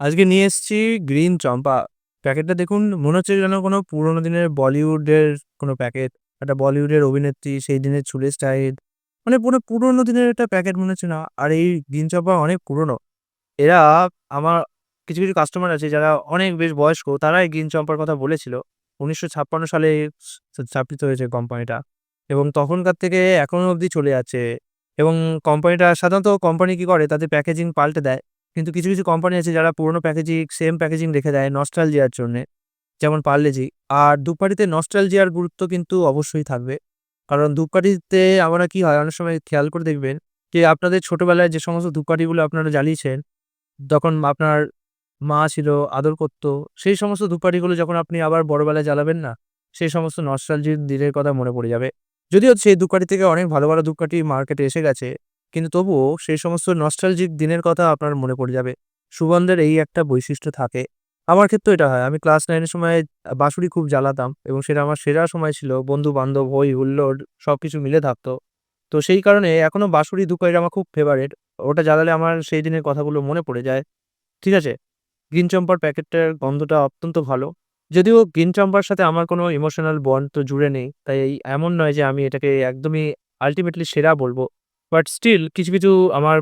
আজকে নিয়ে এসেছি গ্রিন চম্পা। প্যাকেটটা দেখুন মনে হচ্ছে যেন কোনো পুরোনো দিনের বলিউডের কোনো প্যাকেট। একটা বলিউডের অভিনেত্রী সেই দিনের চুলের স্টাইল। মানে পুরো পুরোনো দিনের একটা প্যাকেট মনে হচ্ছে না? আর এই গ্রিন চম্পা অনেক পুরোনো। এরা আমার কিছু, কিছু কাস্টমার আছে যারা অনেক বেশ বয়স্ক তারা এই গ্রিন চম্পার কথা বলেছিল। ১৯৫৬ সালে স্থাপিত হয়েছে কোম্পানিটা এবং তখনকার থেকে এখনও অবধি চলে যাচ্ছে এবং কোম্পানিটা সাধারণত কোম্পানি কি করে তাদের প্যাকেজিং পাল্টে দেয়। কিন্তু কিছু, কিছু কোম্পানি আছে যারা পুরনো প্যাকেজিং সেম প্যাকেজিং রেখে দেয় নস্টালজিয়ার জন্যে। যেমন পারলেজি। আর ধূপকাঠিতে নস্টালজিয়ার গুরুত্ব কিন্তু অবশ্যই থাকবে। কারণ ধূপকাঠিতে আমরা কি হয় অনেক সময় খেয়াল করে দেখবেন যে আপনাদের ছোটবেলায় যে সমস্ত ধূপকাঠিগুলো আপনারা জ্বালিয়েছেন, তখন আপনার মা ছিল, আদর করত। সেই সমস্ত ধূপকাঠিগুলো যখন আপনি আবার বড়বেলায় জ্বালাবেন না, সেই সমস্ত নস্টালজিক দিনের কথা মনে পড়ে যাবে। যদিও সেই ধূপকাঠি থেকে অনেক ভালো, ভালো ধূপকাঠি মার্কেটে এসে গেছে। কিন্তু তবুও সেই সমস্ত নস্টালজিক দিনের কথা আপনার মনে পড়ে যাবে। সুগন্ধের এই একটা বৈশিষ্ট্য থাকে। আমার ক্ষেত্রেও এটা হয়। আমি ক্লাস নাইনের সময় বাঁশুড়ি খুব জ্বালাতাম এবং সেটা আমার সেরা সময় ছিল। বন্ধু-বান্ধব, হই হুল্লোড় সবকিছু মিলে থাকতো। তো সেই কারণে এখনও বাঁশুড়ি ধূপকাঠিটা আমার খুব ফেভারিট। ওটা জ্বালালে আমার সেই দিনের কথাগুলো মনে পড়ে যায়। ঠিক আছে? গ্রিন চম্পার প্যাকেটটার গন্ধটা অত্যন্ত ভালো। যদিও গ্রিন চম্পার সাথে আমার কোনো ইমোশনাল বন্ড তো জুড়ে নেই। তাই এমন নয় যে আমি এটাকে একদমই আল্টিমেটলি সেরা বলব। বাট স্টিল কিছু, কিছু আমার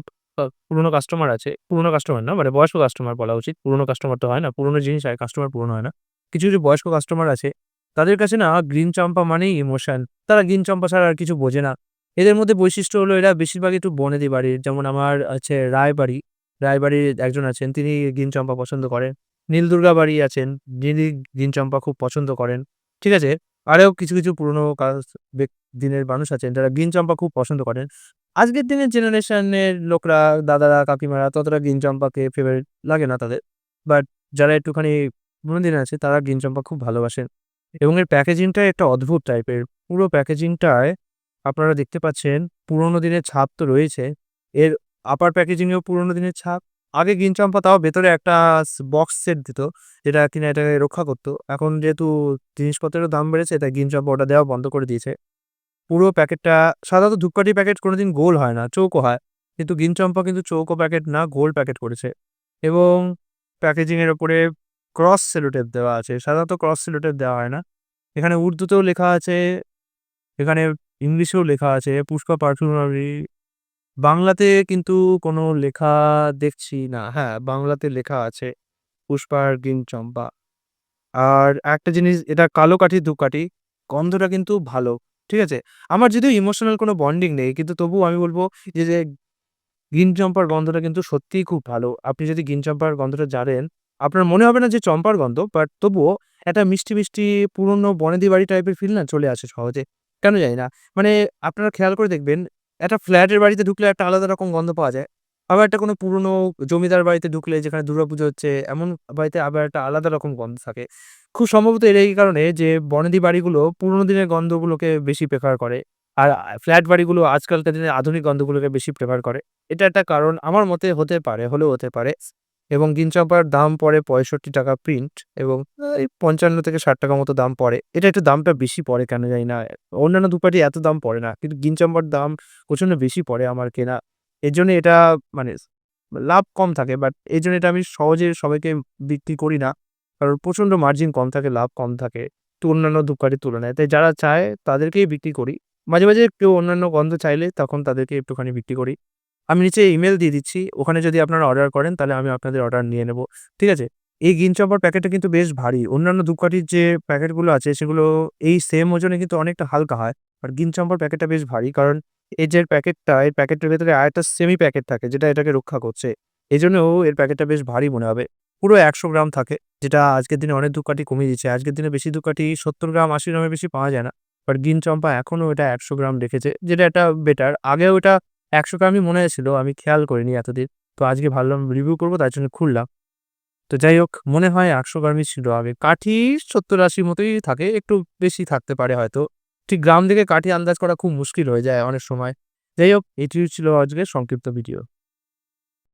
পুরনো কাস্টমার আছে। পুরনো কাস্টমার না মানে বয়স্ক কাস্টমার বলা উচিত। পুরনো কাস্টমার তো হয় না। পুরনো জিনিস হয়, কাস্টমার পুরনো হয় না। কিছু, কিছু বয়স্ক কাস্টমার আছে। তাদের কাছে না গ্রিন চম্পা মানেই ইমোশন। তারা গ্রিন চম্পা ছাড়া আর কিছু বোঝে না। এদের মধ্যে বৈশিষ্ট্য হলো এরা বেশিরভাগই একটু বনেদি বাড়ির। যেমন আমার আছে রায়বাড়ি। রায়বাড়ির একজন আছেন তিনি গ্রিন চম্পা পছন্দ করেন। নীলদুর্গা বাড়ি আছেন, যিনি গ্রিন চম্পা খুব পছন্দ করেন। ঠিক আছে? আরও কিছু, কিছু পুরনো দিনের মানুষ আছেন যারা গ্রিন চম্পা খুব পছন্দ করেন। আজকের দিনের জেনারেশনের লোকরা, দাদারা, কাকিমারা ততটা গ্রিন চম্পাকে ফেভারিট লাগে না তাদের। বাট যারা একটুখানি পুরোনো দিনের আছে তারা গ্রিন চম্পা খুব ভালোবাসেন এবং এর প্যাকেজিংটা একটা অদ্ভুত টাইপের। পুরো প্যাকেজিংটায় আপনারা দেখতে পাচ্ছেন পুরোনো দিনের ছাপ তো রয়েছে। এর আপার প্যাকেজিংয়েও পুরোনো দিনের ছাপ। আগে গ্রিন চম্পা তাও ভেতরে একটা বক্স সেট দিত যেটা কিনা এটাকে রক্ষা করতো এখন যেহেতু জিনিসপত্রেরও দাম বেড়েছে তাই গ্রিন চম্পা ওটা দেওয়া বন্ধ করে দিয়েছে। পুরো প্যাকেটটা সাধারণত ধূপকাঠি প্যাকেট কোনোদিন গোল হয় না, চৌকো হয়। কিন্তু গ্রিন চম্পা কিন্তু চৌকো প্যাকেট না গোল প্যাকেট করেছে এবং প্যাকেজিংয়ের ওপরে ক্রস সেলোটেপ দেওয়া আছে। সাধারণত ক্রস সেলোটেপ দেওয়া হয় না। এখানে উর্দুতেও লেখা আছে, এখানে ইংলিশেও লেখা আছে পুষ্পা পারফিউমারি। বাংলাতে কিন্তু কোনো লেখা দেখছি না। হ্যাঁ, বাংলাতে লেখা আছে পুষ্পার গ্রিন চম্পা। আর একটা জিনিস এটা কালো কাঠির ধূপকাঠি। গন্ধটা কিন্তু ভালো। ঠিক আছে? আমার যদিও ইমোশনাল কোনো বন্ডিং নেই কিন্তু তবুও আমি বলব যে, যে গ্রিন চম্পার গন্ধটা কিন্তু সত্যিই খুব ভালো। আপনি যদি গ্রিন চম্পার গন্ধটা জানেন, আপনার মনে হবে না যে চম্পার গন্ধ বাট তবুও একটা মিষ্টি, মিষ্টি পুরনো বনেদি বাড়ি টাইপের ফিল না চলে আসে সহজে। কেন জানি না। মানে আপনারা খেয়াল করে দেখবেন একটা ফ্ল্যাটের বাড়িতে ঢুকলে একটা আলাদা রকম গন্ধ পাওয়া যায়। আবার একটা কোনো পুরনো জমিদার বাড়িতে ঢুকলে যেখানে দুর্গাপুজো হচ্ছে এমন বাড়িতে আবার একটা আলাদা রকম গন্ধ থাকে। খুব সম্ভবত এর এই কারণে যে বনেদি বাড়িগুলো পুরোনো দিনের গন্ধগুলোকে বেশি প্রেফার করে। আর ফ্ল্যাট বাড়িগুলো আজকালকার দিনে আধুনিক গন্ধগুলোকে বেশি প্রেফার করে। এটা একটা কারণ আমার মতে হতে পারে, হলেও হতে পারে। এবং গ্রিন চম্পার দাম পড়ে ৳৬৫ প্রিন্ট এবং এই ৳৫৫-৬০ মতো দাম পড়ে। এটা একটু দামটা বেশি পড়ে কেন জানি না। অন্যান্য দুপাটি এত দাম পড়ে না। কিন্তু গ্রিন চম্পার দাম প্রচণ্ড বেশি পড়ে আমার কেনা। এর জন্য এটা মানে লাভ কম থাকে বাট এই জন্য এটা আমি সহজে সবাইকে বিক্রি করি না। কারণ প্রচণ্ড মার্জিন কম থাকে, লাভ কম থাকে। তো অন্যান্য ধূপকাঠির তুলনায়। তাই যারা চায় তাদেরকেই বিক্রি করি। মাঝে, মাঝে কেউ অন্যান্য গন্ধ চাইলে তখন তাদেরকে একটুখানি বিক্রি করি। আমি নিচে ইমেল দিয়ে দিচ্ছি। ওখানে যদি আপনারা অর্ডার করেন তাহলে আমি আপনাদের অর্ডার নিয়ে নেব। ঠিক আছে? এই গ্রিন চম্পার প্যাকেটটা কিন্তু বেশ ভারী। অন্যান্য ধূপকাঠির যে প্যাকেটগুলো আছে সেগুলো এই সেম ওজনে কিন্তু অনেকটা হালকা হয়। আর গ্রিন চম্পার প্যাকেটটা বেশ ভারী কারণ এর যে প্যাকেটটা এই প্যাকেটটার ভেতরে আরেকটা সেমি প্যাকেট থাকে যেটা এটাকে রক্ষা করছে। এজন্য এর প্যাকেটটা বেশ ভারী মনে হবে। পুরো ১০০ গ্রাম থাকে, যেটা আজকের দিনে অনেক ধূপকাঠি কমিয়ে দিয়েছে। আজকের দিনে বেশি ধূপকাঠি ৭০ গ্রাম ৮০ গ্রামের বেশি পাওয়া যায় না। বাট গ্রিন চম্পা এখনও এটা ১০০ গ্রাম রেখেছে, যেটা একটা বেটার। আগেও এটা ১০০ গ্রামই মনে হয়েছিল, আমি খেয়াল করিনি এতদিন। তো আজকে ভাবলাম রিভিউ করব, তার জন্য খুললাম। তো যাই হোক, মনে হয় ১০০ গ্রামই ছিল আগে। কাঠি ৭০-৮০ মতোই থাকে। একটু বেশি থাকতে পারে হয়তো। ঠিক গ্রাম থেকে কাঠি আন্দাজ করা খুব মুশকিল হয়ে যায় অনেক সময়। যাই হোক এটিই ছিল আজকের সংক্ষিপ্ত ভিডিও।